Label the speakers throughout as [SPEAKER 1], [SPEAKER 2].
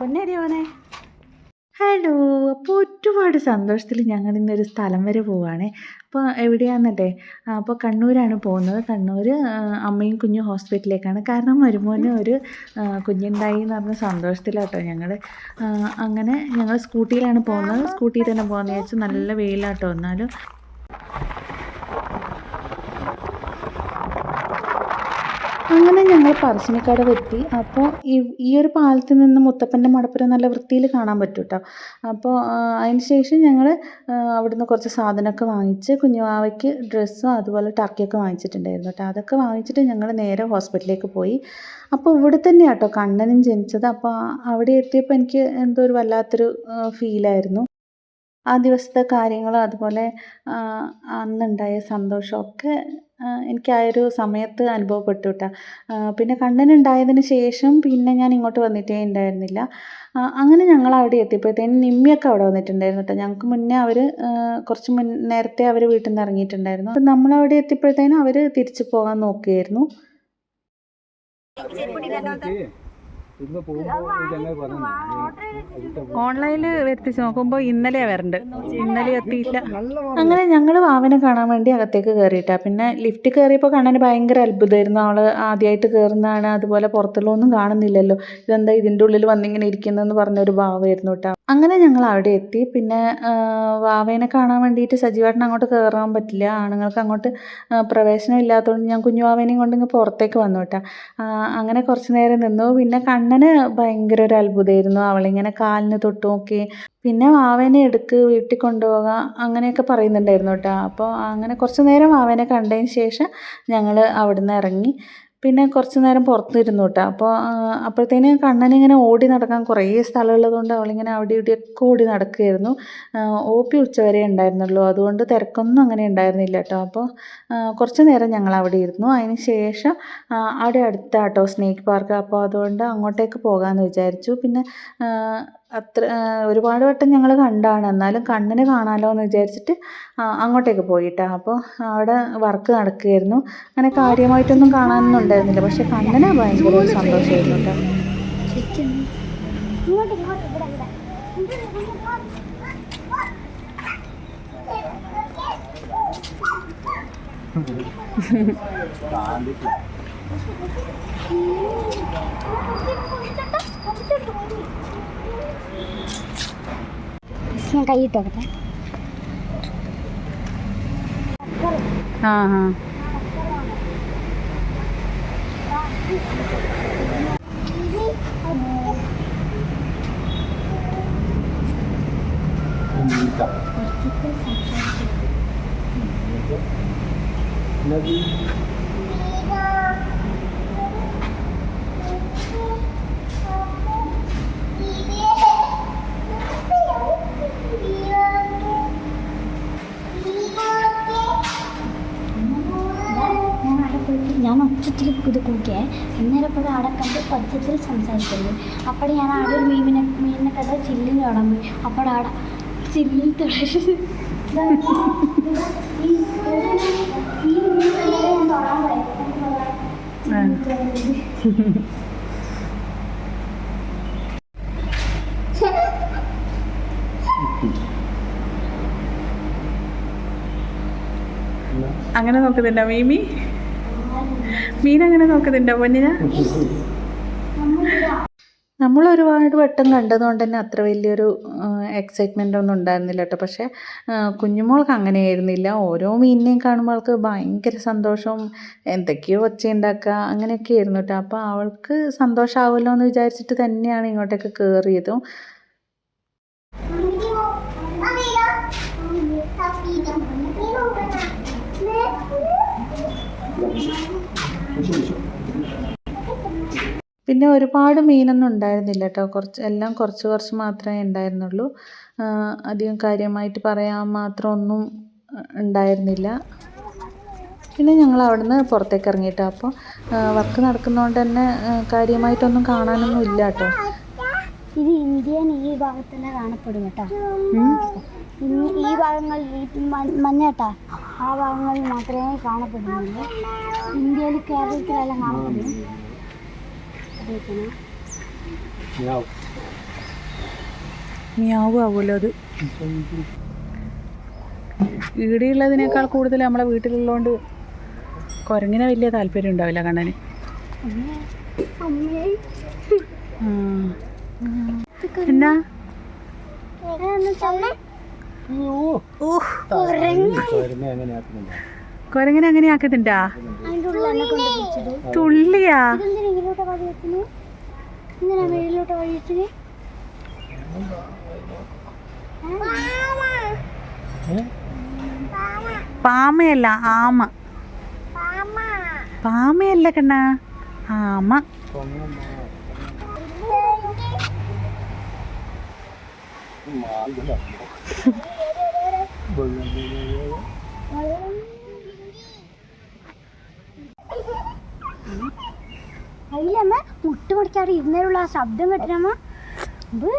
[SPEAKER 1] പൊന്നേരി മോനെ. ഹലോ അപ്പോൾ ഒരുപാട് സന്തോഷത്തിൽ ഞങ്ങൾ ഇന്നൊരു സ്ഥലം വരെ പോവുകയാണേ അപ്പോൾ എവിടെയാണെന്നല്ലേ അപ്പോൾ കണ്ണൂരാണ് പോകുന്നത്. കണ്ണൂർ അമ്മയും കുഞ്ഞും ഹോസ്പിറ്റലിലേക്കാണ്. കാരണം മരുമോന് ഒരു കുഞ്ഞുണ്ടായി എന്ന് പറഞ്ഞ സന്തോഷത്തിലാട്ടോ ഞങ്ങൾ അങ്ങനെ ഞങ്ങൾ സ്കൂട്ടിയിലാണ് പോകുന്നത്. സ്കൂട്ടിയിൽ തന്നെ പോകുന്നത്. വെച്ചാൽ നല്ല വെയിലാട്ടോ എന്നാലും. അങ്ങനെ ഞങ്ങൾ പറശ്ശിനിക്കട എത്തി. അപ്പോൾ ഈ ഒരു പാലത്തിൽ നിന്ന് മുത്തപ്പന്റെ മടപ്പുരം നല്ല വൃത്തിയിൽ കാണാൻ പറ്റും കേട്ടോ അപ്പോൾ അതിന് ശേഷം ഞങ്ങൾ അവിടുന്ന് കുറച്ച് സാധനമൊക്കെ വാങ്ങിച്ച് കുഞ്ഞുവാവയ്ക്ക് ഡ്രസ്സും അതുപോലെ ടർക്കിയൊക്കെ വാങ്ങിച്ചിട്ടുണ്ടായിരുന്നു കേട്ടോ. അതൊക്കെ വാങ്ങിച്ചിട്ട് ഞങ്ങൾ നേരെ ഹോസ്പിറ്റലിലേക്ക് പോയി. അപ്പോൾ ഇവിടെ തന്നെയാണ് കേട്ടോ കണ്ണനും ജനിച്ചത്. അപ്പോൾ അവിടെ എത്തിയപ്പോൾ എനിക്ക് എന്തോ ഒരു വല്ലാത്തൊരു ഫീലായിരുന്നു ആ ദിവസത്തെ കാര്യങ്ങളും അതുപോലെ അന്നുണ്ടായ സന്തോഷമൊക്കെ എനിക്ക് ആ ഒരു സമയത്ത് അനുഭവപ്പെട്ടു കേട്ടോ. പിന്നെ കണ്ണനുണ്ടായതിന് ശേഷം പിന്നെ ഞാൻ ഇങ്ങോട്ട് വന്നിട്ടേ ഉണ്ടായിരുന്നില്ല. അങ്ങനെ ഞങ്ങൾ അവിടെ എത്തിയപ്പോഴത്തേനും നിമ്മിയൊക്കെ അവിടെ വന്നിട്ടുണ്ടായിരുന്നു കേട്ടോ. ഞങ്ങൾക്ക് മുന്നേ അവർ കുറച്ച് മുൻ നേരത്തെ അവർ വീട്ടിൽ നിന്ന് ഇറങ്ങിയിട്ടുണ്ടായിരുന്നു. അപ്പം നമ്മളവിടെ എത്തിയപ്പോഴത്തേനും അവർ തിരിച്ചു പോകാൻ നോക്കുകയായിരുന്നു. ഓൺലൈനിൽ വരുത്തിച്ച് നോക്കുമ്പോൾ ഇന്നലെയാ വരണ്ട്. ഇന്നലെ എത്തിയില്ല. അങ്ങനെ ഞങ്ങൾ വാവനെ കാണാൻ വേണ്ടി അകത്തേക്ക് കയറിയിട്ടാ പിന്നെ ലിഫ്റ്റ് കയറിയപ്പോൾ കാണാൻ ഭയങ്കര അത്ഭുതമായിരുന്നു. അവൾ ആദ്യമായിട്ട് കയറുന്നതാണ് അതുപോലെ പുറത്തുള്ളൊന്നും കാണുന്നില്ലല്ലോ. ഇതെന്താ ഇതിന്റെ ഉള്ളിൽ വന്നിങ്ങനെ ഇരിക്കുന്നതെന്ന് പറഞ്ഞൊരു ഭാവമായിരുന്നു കേട്ടോ. അങ്ങനെ ഞങ്ങൾ അവിടെ എത്തി. പിന്നെ വാവേനെ കാണാൻ വേണ്ടിയിട്ട് സജീവേട്ടൻ അങ്ങോട്ട് കയറാൻ പറ്റില്ല. ആണുങ്ങൾക്ക് അങ്ങോട്ട് പ്രവേശനം ഇല്ലാത്തതുകൊണ്ട് ഞാൻ കുഞ്ഞു വാവേനെയും കൊണ്ട് ഇങ്ങ് പുറത്തേക്ക് വന്നു കേട്ടോ. അങ്ങനെ കുറച്ച് നേരം നിന്നു. പിന്നെ കണ്ണന് ഭയങ്കര ഒരു അത്ഭുതമായിരുന്നു. അവളിങ്ങനെ കാലിന് തൊട്ട് നോക്കി പിന്നെ വാവേനെ എടുക്ക് വീട്ടിൽ കൊണ്ടുപോകാം അങ്ങനെയൊക്കെ പറയുന്നുണ്ടായിരുന്നു കേട്ടോ. അപ്പോൾ അങ്ങനെ കുറച്ച് നേരം വാവേനെ കണ്ടതിന് ശേഷം ഞങ്ങൾ അവിടുന്ന് ഇറങ്ങി. പിന്നെ കുറച്ച് നേരം പുറത്തിരുന്നു കേട്ടോ. അപ്പോൾ അപ്പോഴത്തേന് കണ്ണനിങ്ങനെ ഓടി നടക്കാൻ കുറേ സ്ഥലമുള്ളതുകൊണ്ട് അവളിങ്ങനെ അവിടെ ഇവിടെയൊക്കെ ഓടി നടക്കുകയായിരുന്നു. ഒ പി ഉച്ചവരെ ഉണ്ടായിരുന്നുള്ളൂ. അതുകൊണ്ട് തിരക്കൊന്നും അങ്ങനെ ഉണ്ടായിരുന്നില്ല കേട്ടോ. അപ്പോൾ കുറച്ച് നേരം ഞങ്ങൾ അവിടെ ഇരുന്നു. അതിന് ശേഷം അവിടെ അടുത്ത അടുത്താട്ടോ സ്നേക്ക് പാർക്ക്. അപ്പോൾ അതുകൊണ്ട് അങ്ങോട്ടേക്ക് പോകാമെന്ന് വിചാരിച്ചു. പിന്നെ അത്ര ഒരുപാട് വട്ടം ഞങ്ങൾ കണ്ടാണ് എന്നാലും കണ്ണിന് കാണാമല്ലോ എന്ന് വിചാരിച്ചിട്ട് അങ്ങോട്ടേക്ക് പോയിട്ടാ അപ്പോൾ അവിടെ വർക്ക് നടക്കുകയായിരുന്നു അങ്ങനെ കാര്യമായിട്ടൊന്നും കാണാനൊന്നും ഉണ്ടായിരുന്നില്ല പക്ഷെ കണ്ണിന് ഭയങ്കര സന്തോഷമായിരുന്നു കേട്ടോ
[SPEAKER 2] ഇവിടെ ഞാൻ കൈയിട്ട് നോക്കട്ടെ.
[SPEAKER 1] ആ ആ.
[SPEAKER 2] ഞാൻ ഞാൻ ഒച്ചത്തിൽ ഇത് കൂക്കിയേ അന്നേരം അപ്പോൾ അവിടെ കണ്ട് ഒച്ചത്തിൽ സംസാരിക്കുന്നത് അപ്പോൾ ഞാൻ ആടെ ഒരു മീനിനെ മീനിനെ കണ്ട ചില്ലിൽ തൊടാൻ പോയി. അപ്പോൾ അവിടെ ചില്ലിൽ തുടരുത്
[SPEAKER 1] അങ്ങനെ നോക്കുന്നുണ്ടോ മീമി. മീൻ അങ്ങനെ നോക്കുന്നുണ്ടോ പൊന്നിന? നമ്മൾ ഒരുപാട് വട്ടം കണ്ടതുകൊണ്ട് തന്നെ അത്ര വലിയൊരു എക്സൈറ്റ്മെന്റ് ഒന്നും ഉണ്ടായിരുന്നില്ല കേട്ടോ. പക്ഷേ കുഞ്ഞുമോൾക്ക് അങ്ങനെയായിരുന്നില്ല. ഓരോ മീനിനെയും കാണുമ്പോൾ അവൾക്ക് ഭയങ്കര സന്തോഷവും എന്തൊക്കെയോ ഒച്ച ഉണ്ടാക്കുക അങ്ങനെയൊക്കെ ആയിരുന്നു കേട്ടോ. അപ്പോൾ അവൾക്ക് സന്തോഷമാവുമല്ലോ എന്ന് വിചാരിച്ചിട്ട് തന്നെയാണ് ഇങ്ങോട്ടേക്ക് കയറിയതും പിന്നെ ഒരുപാട് മീനൊന്നും ഉണ്ടായിരുന്നില്ല കേട്ടോ. കുറച്ച് എല്ലാം കുറച്ച് കുറച്ച് മാത്രമേ ഉണ്ടായിരുന്നുള്ളൂ. അധികം കാര്യമായിട്ട് പറയാൻ മാത്രം ഒന്നും ഉണ്ടായിരുന്നില്ല. പിന്നെ ഞങ്ങൾ അവിടുന്ന് പുറത്തേക്ക് ഇറങ്ങിയിട്ടോ. അപ്പോൾ വർക്ക് നടക്കുന്നതുകൊണ്ട് തന്നെ കാര്യമായിട്ടൊന്നും കാണാനൊന്നും ഇല്ല കേട്ടോ.
[SPEAKER 2] ഇത് ഇന്ത്യൻ ഈ ഭാഗത്തന്നെ കാണപ്പെടും കേട്ടോ. ഈ ഭാഗങ്ങളിൽ മഞ്ഞ കേട്ടാ. ആ ഭാഗങ്ങളിൽ മാത്രമേ കാണപ്പെടുന്നുള്ളൂ. ഇന്ത്യയിൽ കേരളത്തിലെല്ലാം കാണപ്പെടുന്നു
[SPEAKER 1] മിയാവും. ആവുമല്ലോ അത്? ഈടെയുള്ളതിനേക്കാൾ കൂടുതൽ നമ്മളെ വീട്ടിലുള്ളതുകൊണ്ട് കുരങ്ങിനെ വലിയ താല്പര്യം ഉണ്ടാവില്ല കണ്ണന്. എന്നാ?
[SPEAKER 3] ഓ
[SPEAKER 1] കുരങ്ങനെ അങ്ങനെ ആക്കുന്നുണ്ടാ തുള്ളിയാ? പാമയല്ല ആമ. പാമയല്ല കണ്ണ ആമ.
[SPEAKER 2] അതിലമ്മ മുട്ട് പൊടിക്കാറ് ഇരുന്നേരുള്ള ആ ശബ്ദം കേട്ടിട്ടമ്മ ഇതൊക്കെ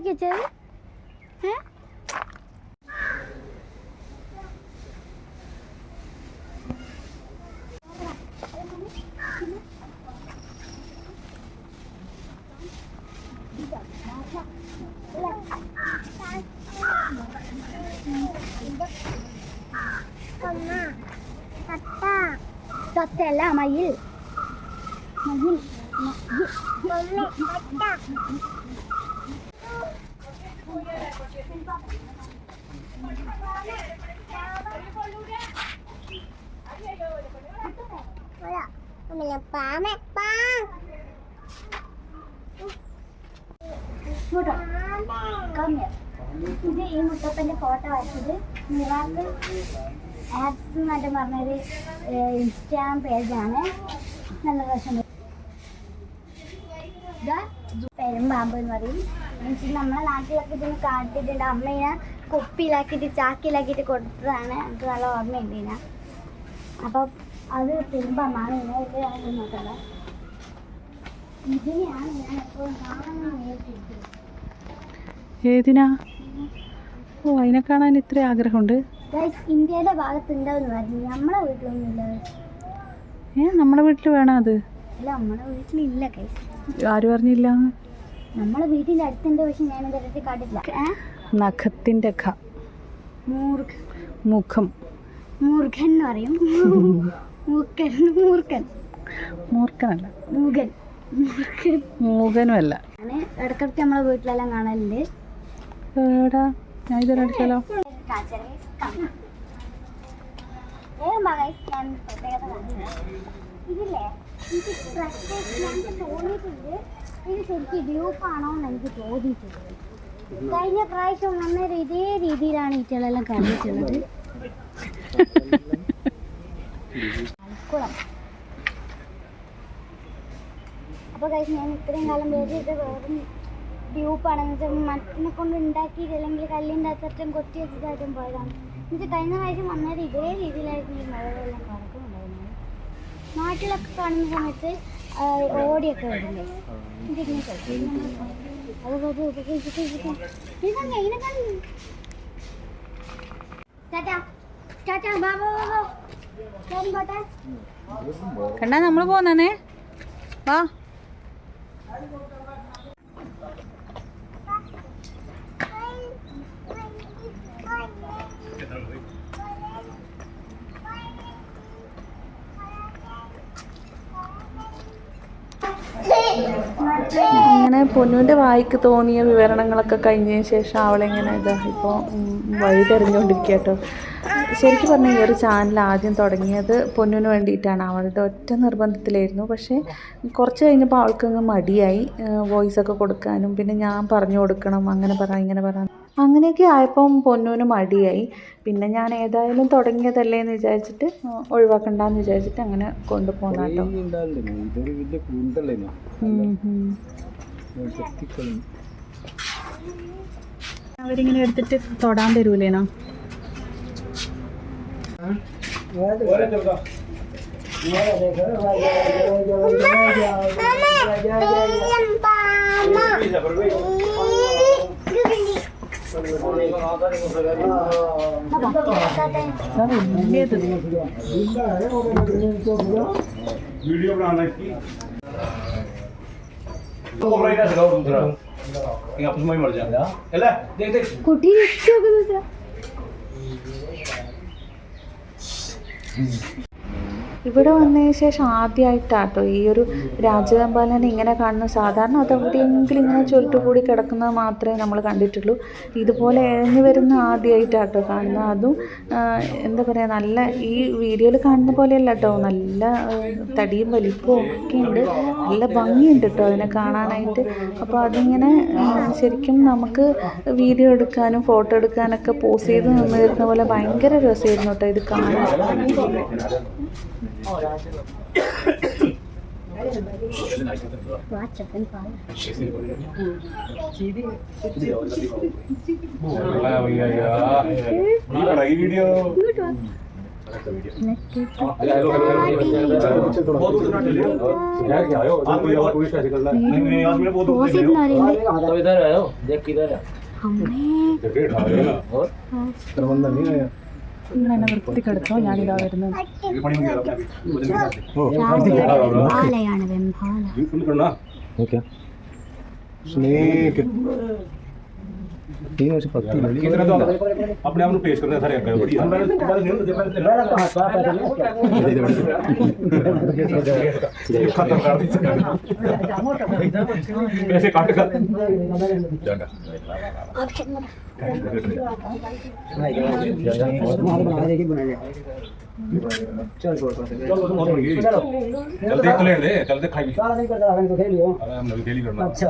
[SPEAKER 2] ഉണ്ടാക്കി വെച്ചത് ഏ തത്തല്ല മയിൽ മയിൽ Come here. ഇത് ഈ ഫോട്ടോ നല്ല നമ്മളെ ചാക്കിലാക്കിയിട്ട് കൊടുത്തതാണ്. എനിക്ക് നല്ല ഓർമ്മയുണ്ട് ഇതിനെ. അപ്പം അത് പെരുമ്പാമ്പാണ് ഇതിനെ വലിയ നോക്കണ്ട ഇതിനെയാണ് ഞാൻ എപ്പോഴും നേരിട്ടിരിക്കുന്നത്
[SPEAKER 1] ഏതിനാ? ഓ അതിനെ കാണാൻ ഇത്ര ആഗ്രഹമുണ്ട്.
[SPEAKER 2] ഇന്ത്യയുടെ ഭാഗത്തുണ്ടാവും പറഞ്ഞു നമ്മളെ വീട്ടിലൊന്നും ഇല്ല
[SPEAKER 1] ഏ നമ്മളെ വീട്ടിൽ വേണം അത്?
[SPEAKER 2] അല്ല നമ്മളെ വീട്ടിലില്ല ഗൈസ്
[SPEAKER 1] ആര് പറഞ്ഞില്ല?
[SPEAKER 2] നമ്മളെ വീട്ടിന്റെ അടുത്തുണ്ട് പക്ഷെ ഞാൻ ഇതുവരെ കാട്ടില്ല ഏ?
[SPEAKER 1] നഖത്തിന്റെ ഖ.
[SPEAKER 2] മൂർഖ
[SPEAKER 1] മുഖം.
[SPEAKER 2] മൂർഖൻ എന്ന് പറയും. മൂകൻ. ആണ് ഇടയ്ക്കിടയ്ക്ക് നമ്മളെ വീട്ടിലെല്ലാം കാണലുണ്ട്.
[SPEAKER 1] ഞാൻ
[SPEAKER 2] ഇതില്ലേ എനിക്ക് തോന്നിയിട്ടുണ്ട്. ഇത് ശരിക്കും ഡ്യൂപ്പാണോ എന്ന് എനിക്ക് തോന്നിയിട്ടുണ്ട്. കഴിഞ്ഞ പ്രാവശ്യം വന്നൊരു ഇതേ രീതിയിലാണ് ഈറ്റകളെല്ലാം കണ്ടിട്ടുള്ളത്. കുളം അപ്പോൾ കഴിച്ച് ഞാൻ ഇത്രയും കാലം വേറെ ഇത് വെറും ഡ്യൂപ്പാണെന്ന് വെച്ചാൽ മരത്തിനെ കൊണ്ട് ഉണ്ടാക്കിയിട്ട് അല്ലെങ്കിൽ കല്ലിന്റെ അച്ചറ്റം കൊത്തി വെച്ചിട്ടായിട്ടും പോയതാണ്. എന്നുവെച്ചാൽ കഴിഞ്ഞ പ്രാവശ്യം വന്നത് ഇതേ രീതിയിലായിരുന്നു ഈ മഴവെള്ളം പറക്കുന്നുണ്ടായിരുന്നത് നാട്ടിലൊക്കെ കാണുന്ന സമയത്ത് ഓടിയൊക്കെ വരുന്നത്. ഇതിങ്ങനെ? ടാറ്റാ ടാറ്റാ ബാ ബാ ബാ ബാ ഞാൻ പോട്ടെ
[SPEAKER 1] കണ്ടാ നമ്മൾ പോന്നേ വാ. അങ്ങനെ പൊന്നുവിന്റെ വായിക്ക് തോന്നിയ വിവരണങ്ങളൊക്കെ കഴിഞ്ഞതിന് ശേഷം അവളിങ്ങനെ ഇതാ ഇപ്പോൾ വഴി തെരഞ്ഞുകൊണ്ടിരിക്കുക കേട്ടോ ശരിക്കും പറഞ്ഞാൽ ഈ ഒരു ചാനൽ ആദ്യം തുടങ്ങിയത് പൊന്നുവിന് വേണ്ടിയിട്ടാണ്. അവളുടെ ഒറ്റ നിർബന്ധത്തിലായിരുന്നു. പക്ഷേ കുറച്ച് കഴിഞ്ഞപ്പോൾ അവൾക്കങ്ങ് മടിയായി. വോയിസ് ഒക്കെ കൊടുക്കാനും പിന്നെ ഞാൻ പറഞ്ഞു കൊടുക്കണം അങ്ങനെ പറ ഇങ്ങനെ പറ അങ്ങനെയൊക്കെ ആയപ്പം പൊന്നൂന് മടിയായി. പിന്നെ ഞാൻ ഏതായാലും തുടങ്ങിയതല്ലേ എന്ന് വിചാരിച്ചിട്ട് ആ, ഒഴിവാക്കണ്ടെന്ന് വിചാരിച്ചിട്ട് അങ്ങനെ കൊണ്ടുപോകുന്ന അവരിങ്ങനെ
[SPEAKER 3] എടുത്തിട്ട് തൊടാൻ തരൂലേനോ? കൂന്തല്ലേനോ
[SPEAKER 1] 나는 무게들
[SPEAKER 4] वीडियो बनाना की तो बोल रही ना सिखाओ तुम जरा कि आपस में ही मर जाएगा हेला देख देख
[SPEAKER 2] कोठी रखते हो क्या
[SPEAKER 1] ഇവിടെ വന്നതിന് ശേഷം ആദ്യമായിട്ടാട്ടോ ഈ ഒരു രാജവെമ്പാലനെ ഇങ്ങനെ കാണുന്ന സാധാരണ അത് എവിടെയെങ്കിലും ഇങ്ങനെ ചുരുട്ടുകൂടി കിടക്കുന്നത് മാത്രമേ നമ്മൾ കണ്ടിട്ടുള്ളൂ. ഇതുപോലെ ഇഴഞ്ഞു വരുന്ന ആദ്യമായിട്ടാട്ടോ കാണുന്നത്. അതും എന്താ പറയുക നല്ല ഈ വീഡിയോയിൽ കാണുന്ന പോലെയല്ല കേട്ടോ നല്ല തടിയും വലിപ്പവും ഒക്കെ ഉണ്ട്. നല്ല ഭംഗിയുണ്ട് കേട്ടോ അതിനെ കാണാനായിട്ട്. അപ്പോൾ അതിങ്ങനെ ശരിക്കും നമുക്ക് വീഡിയോ എടുക്കാനും ഫോട്ടോ എടുക്കാനൊക്കെ പോസ് ചെയ്ത് നിന്ന് വരുന്ന പോലെ ഭയങ്കര രസമായിരുന്നു കേട്ടോ ഇത് കാണാൻ.
[SPEAKER 4] वीडियो
[SPEAKER 5] इधर आयो देख किधर है।
[SPEAKER 4] हमने और? हाँ।
[SPEAKER 5] प्रबंधन
[SPEAKER 3] नहीं आया? നിങ്ങൾ
[SPEAKER 1] എന്നെ വൃത്തിക്കെടുത്തോ ഞാനിതാ വരുന്നത്.
[SPEAKER 2] ആലയാണ് വെമ്പാല.
[SPEAKER 3] സ്നേക്ക് ਇਹ ਉਸ ਭਗਤੀ ਲੈਣੀ
[SPEAKER 4] ਕਿਤਨਾ ਤਾਂ ਆਪਣੇ ਆਪ ਨੂੰ ਪੇਸ਼ ਕਰਨਾ ਸਾਰੇ ਅੱਗੇ ਵਧੀਆ ਖਤਮ ਕਰ ਦਿੱਤੀ ਪੈਸੇ ਕੱਟ ਕਰ ਜਾਂਗਾ चल छोड़ चल देख तो ले चल देख खाई भी नहीं करता खेलियो आराम से खेली करना अच्छा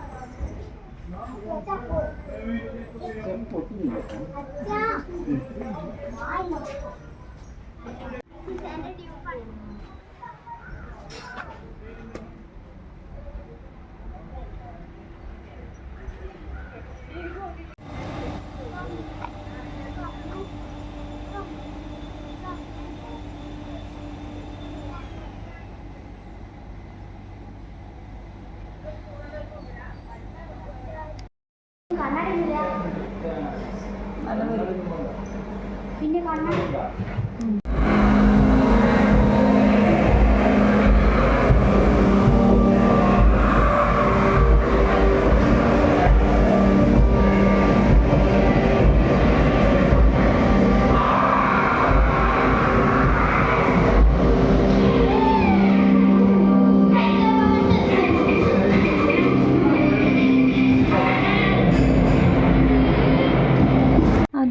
[SPEAKER 2] അച്ഛാ. വാ പിന്നെ കണ്ണട.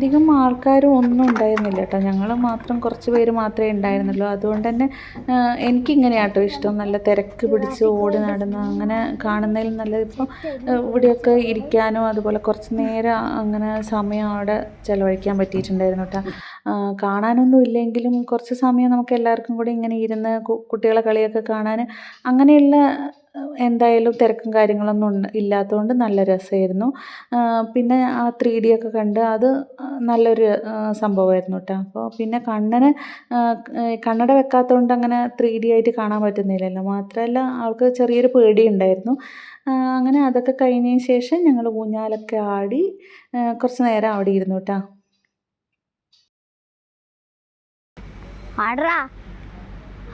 [SPEAKER 1] അധികം ആൾക്കാരും ഒന്നും ഉണ്ടായിരുന്നില്ല കേട്ടോ ഞങ്ങൾ മാത്രം കുറച്ച് പേര് മാത്രമേ ഉണ്ടായിരുന്നുള്ളൂ. അതുകൊണ്ട് തന്നെ എനിക്കിങ്ങനെ എനിക്കിങ്ങനെയാട്ടോ ഇഷ്ടം. നല്ല തിരക്ക് പിടിച്ച് ഓടി നടന്ന് അങ്ങനെ കാണുന്നതിൽ നല്ല ഇപ്പോൾ ഇവിടെയൊക്കെ ഇരിക്കാനും അതുപോലെ കുറച്ച് നേരം അങ്ങനെ സമയം അവിടെ ചിലവഴിക്കാൻ പറ്റിയിട്ടുണ്ടായിരുന്നു കേട്ടോ കാണാനൊന്നും ഇല്ലെങ്കിലും കുറച്ച് സമയം നമുക്ക് എല്ലാവർക്കും കൂടി ഇങ്ങനെ ഇരുന്ന് കുട്ടികളെ കളിയൊക്കെ കാണാൻ അങ്ങനെയുള്ള എന്തായാലും തിരക്കും കാര്യങ്ങളൊന്നും ഇല്ലാത്തതുകൊണ്ട് നല്ല രസമായിരുന്നു. പിന്നെ ആ ത്രീ ഡി ഒക്കെ കണ്ട് അത് നല്ലൊരു സംഭവമായിരുന്നു കേട്ടോ. അപ്പോൾ പിന്നെ കണ്ണന് കണ്ണട വെക്കാത്തതുകൊണ്ട് അങ്ങനെ ത്രീ ഡി ആയിട്ട് കാണാൻ പറ്റുന്നില്ലല്ലോ. മാത്രമല്ല ആൾക്ക് ചെറിയൊരു പേടി ഉണ്ടായിരുന്നു അങ്ങനെ അതൊക്കെ കഴിഞ്ഞതിന് ശേഷം ഞങ്ങൾ ഊഞ്ഞാലൊക്കെ ആടി കുറച്ച് നേരം അവിടെ ഇരുന്നു കേട്ടോ.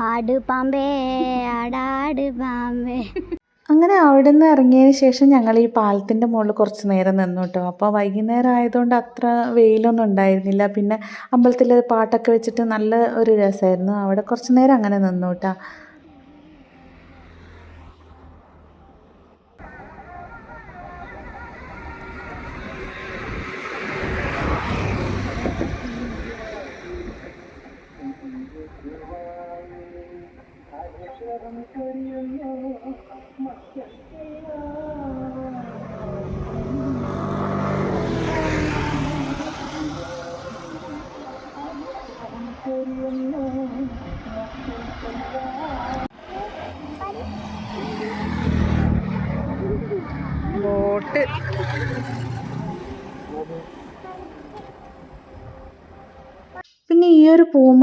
[SPEAKER 2] പാമ്പേ പാമ്പേ.
[SPEAKER 1] അങ്ങനെ അവിടെ നിന്ന് ഇറങ്ങിയതിന് ശേഷം ഞങ്ങൾ ഈ പാലത്തിന്റെ മുകളിൽ കുറച്ച് നേരം നിന്നു കേട്ടോ. അപ്പോൾ വൈകുന്നേരം ആയതുകൊണ്ട് അത്ര വെയിലൊന്നും ഉണ്ടായിരുന്നില്ല. പിന്നെ അമ്പലത്തിൽ പാട്ടൊക്കെ വെച്ചിട്ട് നല്ല ഒരു രസമായിരുന്നു. അവിടെ കുറച്ച് നേരം അങ്ങനെ നിന്നു കേട്ടോ.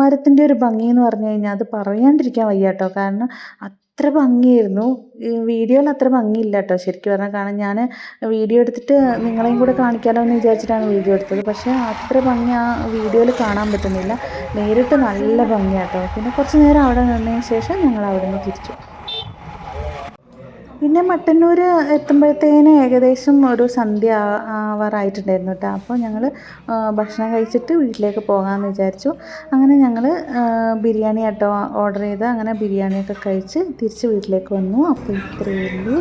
[SPEAKER 1] ഒരു പൂമരത്തിന്റെ ഒരു ഭംഗി എന്ന് പറഞ്ഞു കഴിഞ്ഞാൽ അത് പറയാണ്ടിരിക്കാൻ വയ്യ കേട്ടോ. കാരണം അത്ര ഭംഗിയായിരുന്നു. വീഡിയോയിൽ അത്ര ഭംഗിയില്ല കേട്ടോ. ശരിക്കും പറഞ്ഞാൽ കാരണം ഞാൻ വീഡിയോ എടുത്തിട്ട് നിങ്ങളെയും കൂടെ കാണിക്കാമല്ലോ എന്ന് വിചാരിച്ചിട്ടാണ് വീഡിയോ എടുത്തത്. പക്ഷേ അത്ര ഭംഗി ആ വീഡിയോയിൽ കാണാൻ പറ്റുന്നില്ല. നേരിട്ട് നല്ല ഭംഗിയാട്ടോ. പിന്നെ കുറച്ച് നേരം അവിടെ നിന്നതിന് ശേഷം ഞങ്ങൾ അവിടെ നിന്ന് തിരിച്ചു. പിന്നെ മട്ടന്നൂർ എത്തുമ്പോഴത്തേന് ഏകദേശം ഒരു സന്ധ്യ ആവാറായിട്ടുണ്ടായിരുന്നു കേട്ടോ അപ്പോൾ ഞങ്ങൾ ഭക്ഷണം കഴിച്ചിട്ട് വീട്ടിലേക്ക് പോകാമെന്ന് വിചാരിച്ചു. അങ്ങനെ ഞങ്ങൾ ബിരിയാണി ആട്ടോ ഓർഡർ ചെയ്ത് അങ്ങനെ ബിരിയാണിയൊക്കെ കഴിച്ച് തിരിച്ച് വീട്ടിലേക്ക് വന്നു. അപ്പോൾ ഇത്രയേ ഉള്ളൂ.